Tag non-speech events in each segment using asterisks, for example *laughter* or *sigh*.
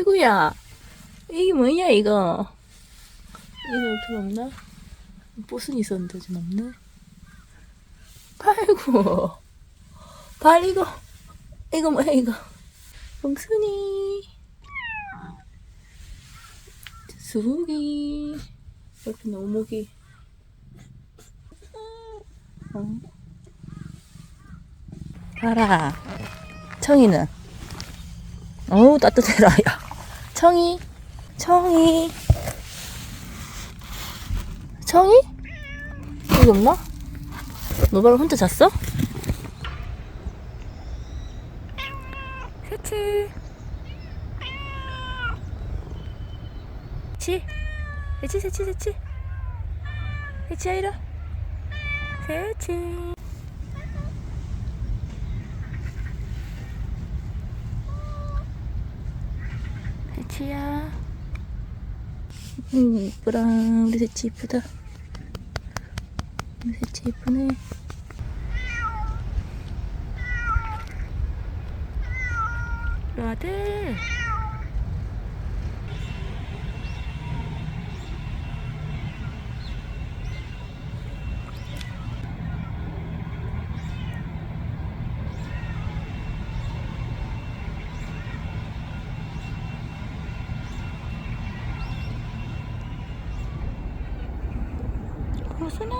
아이고야. 이게 뭐냐, 이거. 이거 좀 없나? 뽀순이 있었는데 좀 없네. 아이고. 발 이거. 이거 뭐야, 이거. 봉순이. 수국이. 옆에 오목이. 어. 봐라. 청이는. 어우, 따뜻해라, 야. 청이. 청이. 청이? 여기 없나? 노바를 혼자 잤어? 새치. 치. 새치, 새치, 새치. 새치야, 이리 새치. 새치야. 음, 이쁘라. 우리 새치 이쁘다. 우리 새치 이쁘네. 아들. 어, 순아.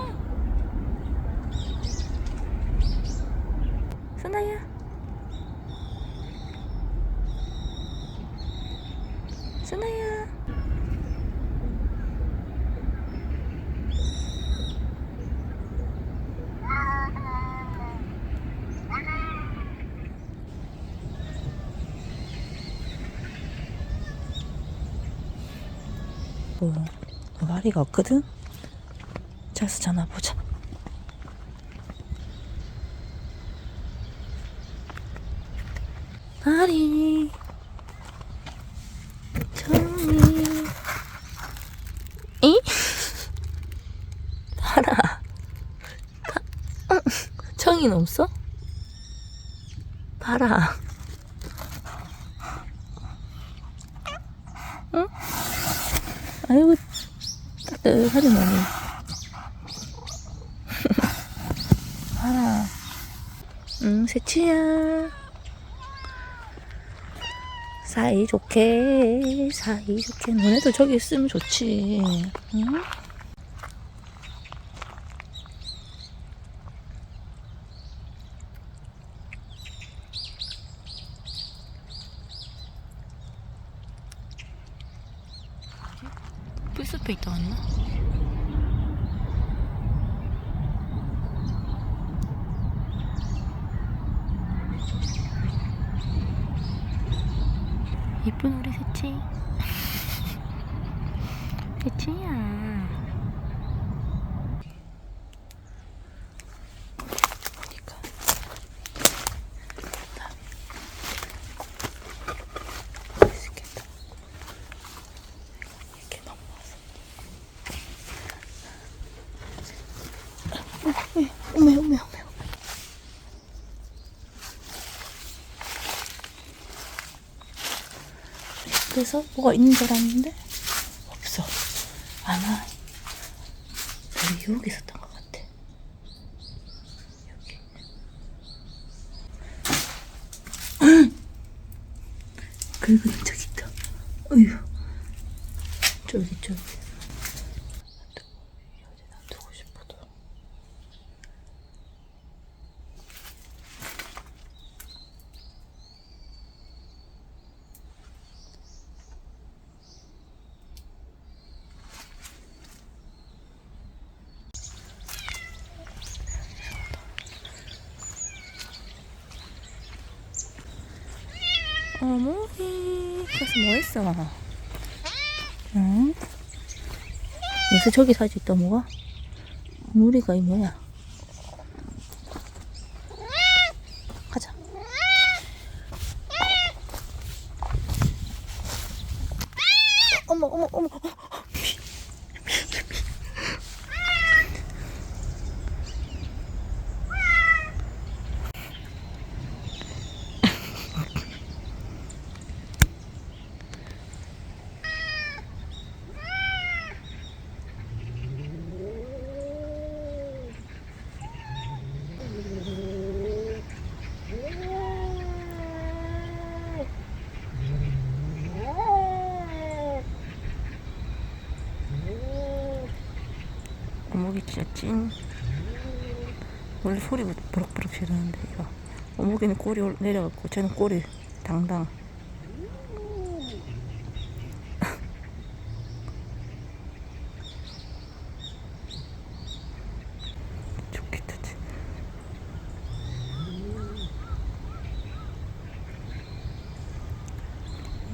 순아야. 순아야. 뭐, 말이가 없거든? 자서 전화 보자. 아리 청이 이? 응. 청이는 없어? 봐라 응? 아이고 따뜻하네 봐라. 응, 새치야. 사이 좋게, 사이 좋게. 너네도 저기 있으면 좋지. 응? 풀숲에 있다 왔나? 이쁜 우리 새치 *laughs* 새치야 어디가? 맛있겠다. 이렇게 넘어와서. 어메 어메 어메 그래서 뭐가 있는 줄 알았는데 없어. 아마 여기 여기 있었던 것 같아. 여기. 그리고 저기 있다. 어휴. 저기 저기. 어머니 그래서 뭐 했어? 응? 여기서 저기 사지 있다 뭐가? 무리가 이 뭐야? 가자. 어머 어머 어머. 찐. 원래 소리 버럭버럭 지르는데 이거 어묵이는 꼬리 올- 내려갔고 쟤는 꼬리 당당. 좋겠다. 쟤.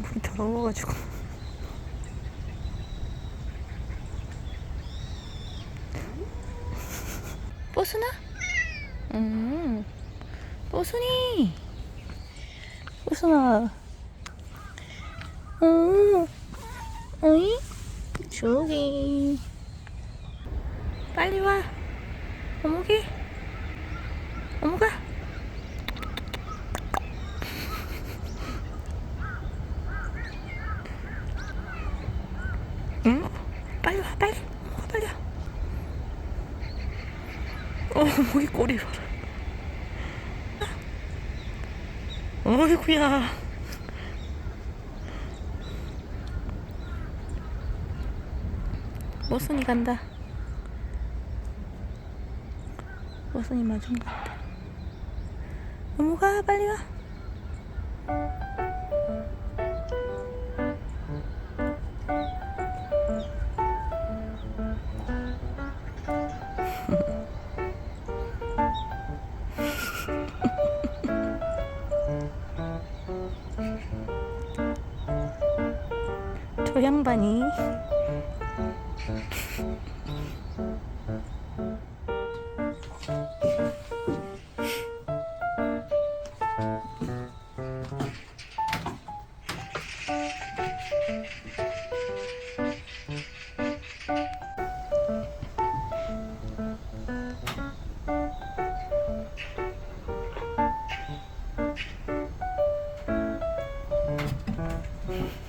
물이 더러워가지고. 뽀순아? 음, 뽀순이. 뽀순아. 어, 어이? 저기. 빨리 와. 어묵이. 어묵아. 응? 빨리 와, 빨리. 빨리 와. 어, 목이 꼬리 봐라. 어이구야. 모순이 간다. 모순이 마중 간다. 어묵아, 빨리 와. 양반이. 뚜껑이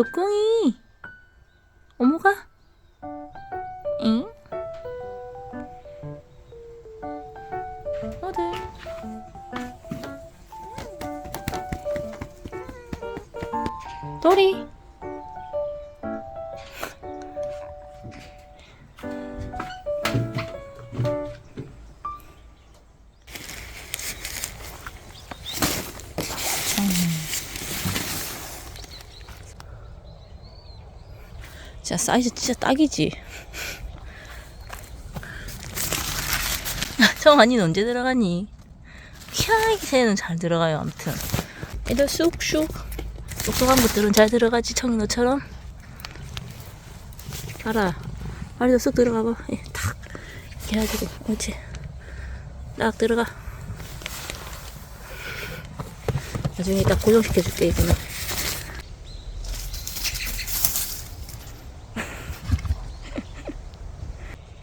어머가 진짜 사이즈 진짜 딱이지. *laughs* 정한이는 언제 들어가니? 희한하게 새는 잘 들어가요. 아무튼 애들 쑥쑥 똑똑한 것들은 잘 들어가지 청이 너처럼. 가라. 빨리 쑥 들어가봐. 예, 탁 이렇게 해가지고 옳지. 딱 들어가. 나중에 딱 고정시켜줄게 이거는.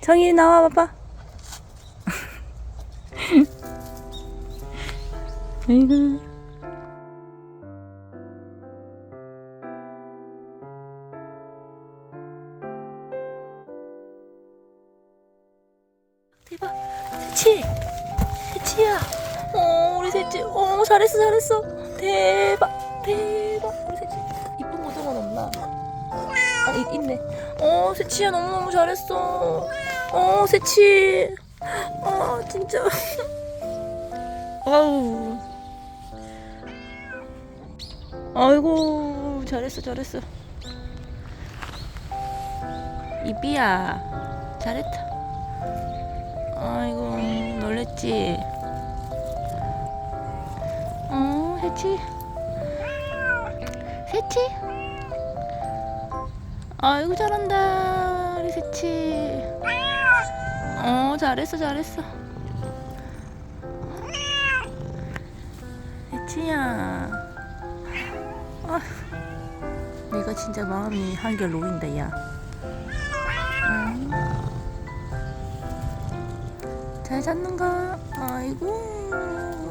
정이 나와 봐봐. 아이고. 대박. 세치. 세치야. 어, 우리 세치. 어, 잘했어, 잘했어. 대박. 대박. 우리 세치. 이쁜 고등어는 없나? 아, 이- 있네. 어, 세치야 너무너무 잘했어. 어, 세치. 아, 진짜. 아우. 아이고, 잘했어, 잘했어. 이비야, 잘했다. 아이고, 놀랬지? 어, 세치. 세치? 아이고 잘한다 우리 세치 어 잘했어 잘했어. 세치야. 아, 내가 진짜 마음이 한결 놓인다 야. 잘 잤는가? 아이고.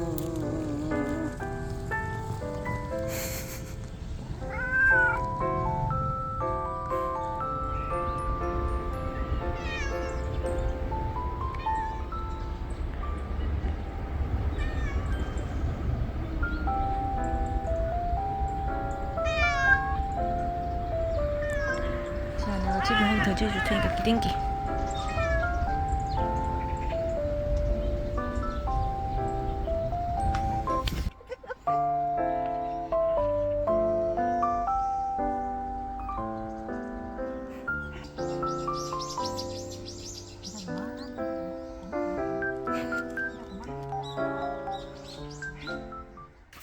자, 내가 집에 한번더 지어줄 테니까 기댕기.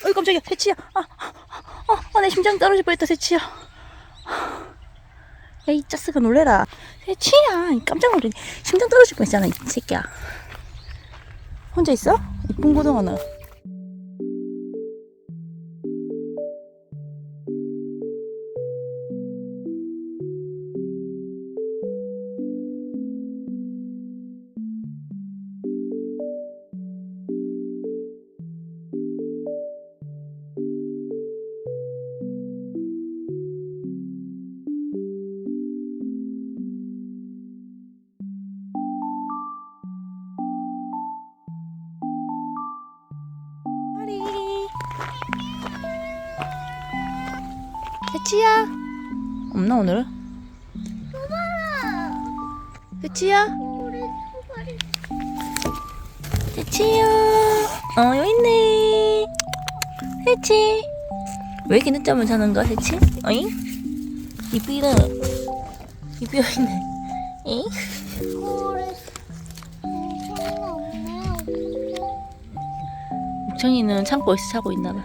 어이 깜짝이야. 새치야. 아, 아, 아, 내 심장 떨어질 뻔했다 새치야 야이 짜스가 놀래라. 새치야 깜짝 놀래. 심장 떨어질 뻔했잖아 이 새끼야. 혼자 있어? 이쁜 고등어는 새치야? 없나 우리 소발이 새치야 어 여기 있네. 새치 왜 이렇게 늦잠을 자는가 새치? 어잉? 이쁘이다 이쁘 여기 있네. 잉? 엄청 없네. 묵청이는 창고에서 자고 있나 봐